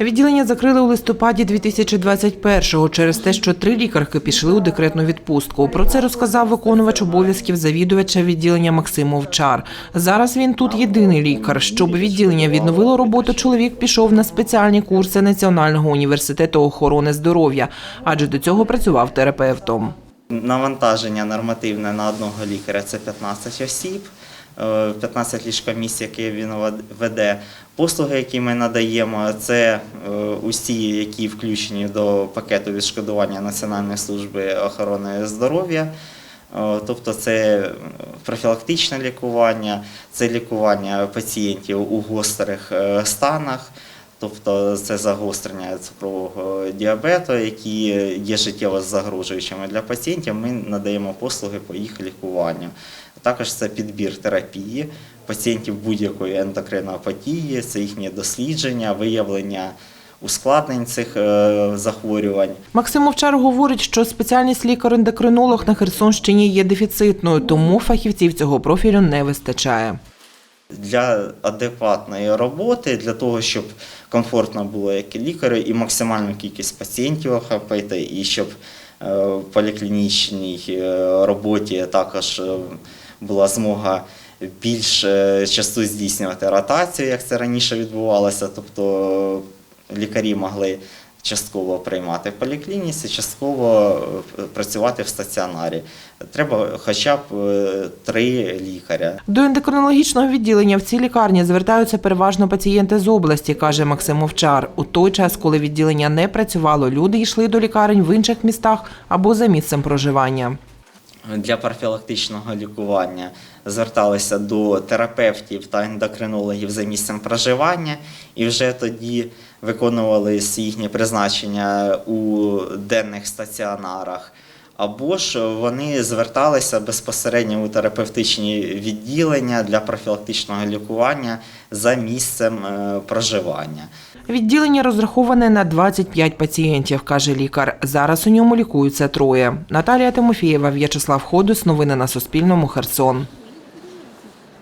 Відділення закрили у листопаді 2021-го через те, що три лікарки пішли у декретну відпустку. Про це розказав виконувач обов'язків завідувача відділення Максим Овчар. Зараз він тут єдиний лікар. Щоб відділення відновило роботу, чоловік пішов на спеціальні курси Національного університету охорони здоров'я, адже до цього працював терапевтом. Навантаження нормативне на одного лікаря це 15 осіб, е, 15 ліжкомісць, які він веде. Послуги, які ми надаємо, це е, усі, які включені до пакету відшкодування Національної служби охорони здоров'я. Е, Тобто це профілактичне лікування, це лікування пацієнтів у гострих е, станах, тобто це загострення цукрового діабету, які є життєво загрожуючими для пацієнтів. Ми надаємо послуги по їх лікуванню. Також це підбір терапії пацієнтів будь-якої ендокринопатії, це їхнє дослідження, виявлення ускладнень цих е, захворювань. Максим Овчар говорить, що спеціальність лікар-ендокринолог на Херсонщині є дефіцитною, тому фахівців цього профілю не вистачає. Для адекватної роботи, для того, щоб комфортно було як і лікарю, і максимальну кількість пацієнтів охопити, і щоб е, в поліклінічній е, роботі також е, була змога більш часто здійснювати ротацію, як це раніше відбувалося. Тобто лікарі могли частково приймати в поліклініці, частково е, працювати в стаціонарі. Треба хоча б е, три лікаря. До ендокринологічного відділення в цій лікарні звертаються переважно пацієнти з області, каже Максим Овчар. У той час, коли відділення не працювало, люди йшли до лікарень в інших містах або за місцем проживання. Для профілактичного лікування зверталися до терапевтів та ендокринологів за місцем проживання і вже тоді виконували їхнє призначення у денних стаціонарах. Або ж вони зверталися безпосередньо у терапевтичні відділення для профілактичного лікування за місцем е, проживання. Відділення розраховане на 25 пацієнтів, каже лікар. Зараз у ньому лікуються троє. Наталія Тимофієва, В'ячеслав Ходус. Новини на Суспільному. Херсон.